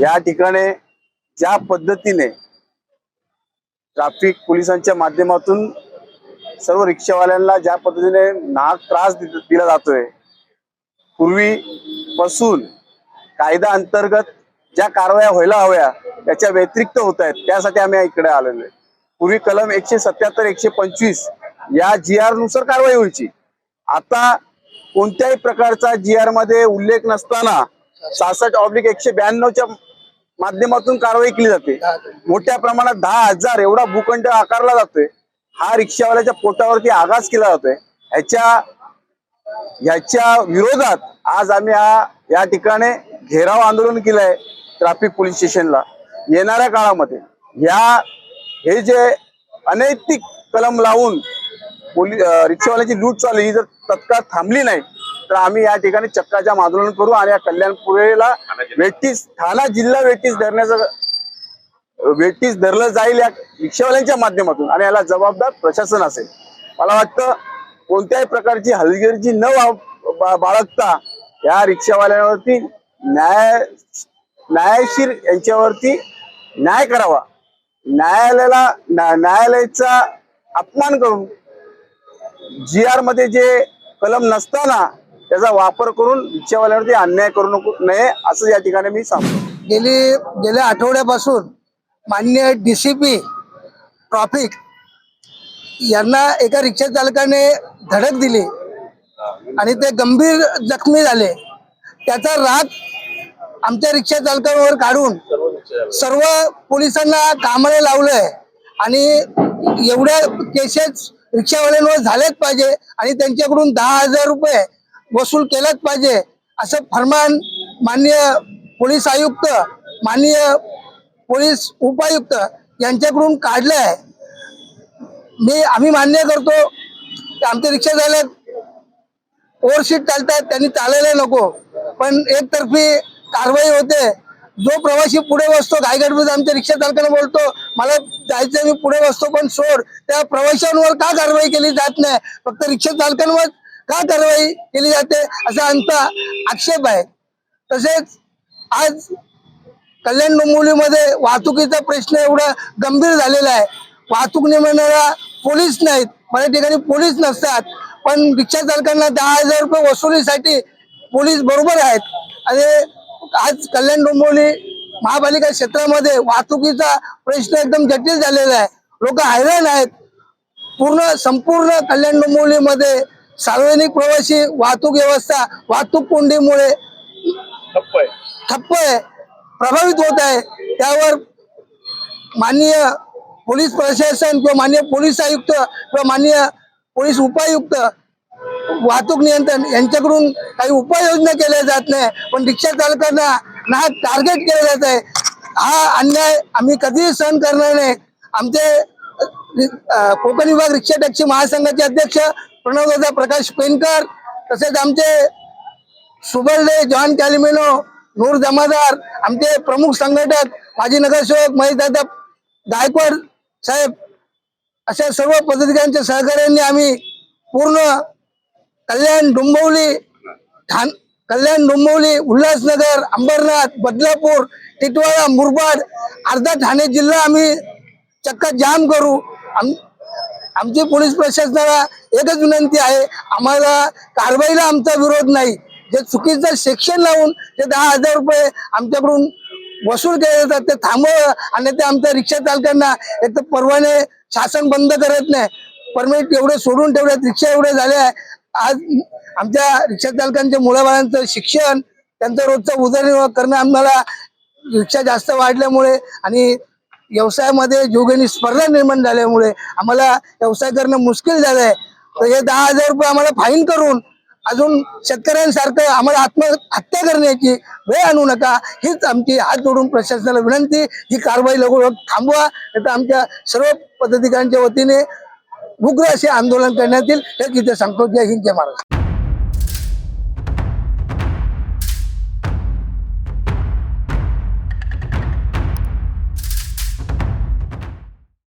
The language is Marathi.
या ठिकाणी ज्या पद्धतीने ट्रॅफिक पोलिसांच्या माध्यमातून सर्व रिक्षावाल्यांना ज्या पद्धतीने नाहक त्रास दिला जातोय पूर्वीपासून कायदा अंतर्गत ज्या कारवाया व्हायला हव्या त्याच्या व्यतिरिक्त होत आहेत त्यासाठी आम्ही इकडे आलेलो आहे. पूर्वी कलम एकशे सत्याहत्तर एकशे पंचवीस या जी आरनुसार कारवाई व्हायची. आता कोणत्याही प्रकारचा जी आरमध्ये उल्लेख नसताना सहासष्ट ऑब्लिक एकशे ब्याण्णवच्या माध्यमातून कारवाई केली जाते. मोठ्या प्रमाणात दहा हजार एवढा भूखंड आकारला जातोय. हा रिक्षावाल्याच्या पोटावरती आघात केला जातोय. ह्याच्या ह्याच्या विरोधात आज आम्ही हा या ठिकाणी घेराव आंदोलन केलंय ट्रॅफिक पोलीस स्टेशनला येणाऱ्या काळामध्ये या हे जे अनैतिक कलम लावून पोलीस रिक्षावाल्याची लूट चालू ही जर तत्काळ थांबली नाही तर आम्ही या ठिकाणी चक्काजाम आंदोलन करू आणि या कल्याणपुरेला वेटीस ठाणा जिल्हा वेटीस धरण्याचं वेटीस धरलं जाईल या रिक्षावाल्यांच्या माध्यमातून आणि याला जबाबदार प्रशासन असेल. मला वाटतं कोणत्याही प्रकारची हलगर्जी न बाळगता या रिक्षावाल्यांवरती न्याय न्यायशीर यांच्यावरती न्याय करावा. न्यायालयाला न्यायालयाचा अपमान करून जी आरमध्ये जे कलम नसताना त्याचा वापर करून रिक्षावाल्यांवरती अन्याय करू नको नये असं या ठिकाणी मी सांगतो. गेली गेल्या आठवड्यापासून मान्य डीसीपी ट्रॉफिक यांना एका रिक्षा चालकाने धडक दिली आणि ते गंभीर जखमी झाले. त्याचा राग आमच्या रिक्षा चालकांवर काढून सर्व पोलिसांना कामाला लावलंय आणि एवढ्या केसेस रिक्षावाल्यांवर झालेच पाहिजे आणि त्यांच्याकडून दहा हजार रुपये वसूल केलाच पाहिजे. असं फरमान माननीय पोलीस आयुक्त माननीय पोलीस उपायुक्त यांच्याकडून काढलं आहे. मी आम्ही मान्य करतो की आमचे रिक्षा चालक ओव्हरशीट चालतात त्यांनी चालायला नको. पण एकतर्फी कारवाई होते. जो प्रवासी पुढे बसतो गायगडमध्ये आमच्या रिक्षा चालकांना बोलतो मला जायचं मी पुढे बसतो पण सोड त्या प्रवाशांवर का कारवाई केली जात नाही? फक्त रिक्षा चालकांवर का कारवाई केली जाते असा आमचा आक्षेप आहे. तसेच आज कल्याण डोंबिवलीमध्ये वाहतुकीचा प्रश्न एवढा गंभीर झालेला आहे. वाहतूक नियमनाला पोलीस नाहीत बऱ्याच ठिकाणी पोलीस नसतात. पण रिक्षा चालकांना दहा हजार रुपये वसुलीसाठी पोलीस बरोबर आहेत. आणि आज कल्याण डोंबिवली महापालिका क्षेत्रामध्ये वाहतुकीचा प्रश्न एकदम जटिल झालेला आहे. लोक हैराण आहेत. पूर्ण संपूर्ण कल्याण डोंबिवलीमध्ये सार्वजनिक प्रवासी वाहतूक व्यवस्था वाहतूक कोंडीमुळे ठप्प आहे. प्रभावित होत आहे. त्यावर माननीय पोलीस प्रशासन किंवा माननीय पोलीस आयुक्त किंवा माननीय पोलीस उपायुक्त वाहतूक नियंत्रण यांच्याकडून काही उपाययोजना केल्या जात नाही पण रिक्षा चालकांना ना टार्गेट केलं जात आहे. हा अन्याय आम्ही कधीही सहन करणार नाही. आमचे कोकण विभाग रिक्षा टॅक्सी महासंघाचे अध्यक्ष प्रणवदादा प्रकाश पेनकर तसेच आमचे सुबर्डे जॉन कॅलिमिनो नूर जमादार आमचे प्रमुख संघटक माजी नगरसेवक महेशदादा गायकवाड साहेब अशा सर्व पदाधिकाऱ्यांच्या सहकार्याने आम्ही पूर्ण कल्याण डोंबवली ठाण कल्याण डोंबवली उल्हासनगर अंबरनाथ बदलापूर टिटवाळा मुरबाड अर्धा ठाणे जिल्हा आम्ही चक्का जाम करू. आम आमची पोलीस प्रशासनाला एकच विनंती आहे आम्हाला कारवाईला आमचा विरोध नाही. जे चुकीचं शिक्षण लावून ते दहा हजार रुपये आमच्याकडून वसूल केले जातात ते थांबव आणि ते आमच्या रिक्षा चालकांना एक तर परवाने शासन बंद करत नाही. परमिट एवढे सोडून ठेवल्यात रिक्षा एवढे झाले आहे. आज आमच्या रिक्षा चालकांच्या मुलाबाळांचं शिक्षण त्यांचा रोजचा उदरनिर्वाह करणं आम्हाला रिक्षा जास्त वाढल्यामुळे आणि व्यवसायामध्ये जोगेनी स्पर्धा निर्माण झाल्यामुळे आम्हाला व्यवसाय करणं मुश्किल झालं आहे तर हे दहा हजार रुपये आम्हाला फाईन करून अजून शेतकऱ्यांसारखं आम्हाला आत्महत्या करण्याची वेळ आणू नका. हीच आमची हात जोडून प्रशासनाला विनंती. ही कारवाई लगोलग थांबवा. नाही आमच्या सर्व पदाधिकाऱ्यांच्या वतीने उग्र असे आंदोलन करण्यात येईल. हे इथे सांगतो. जय हिंद जय महाराज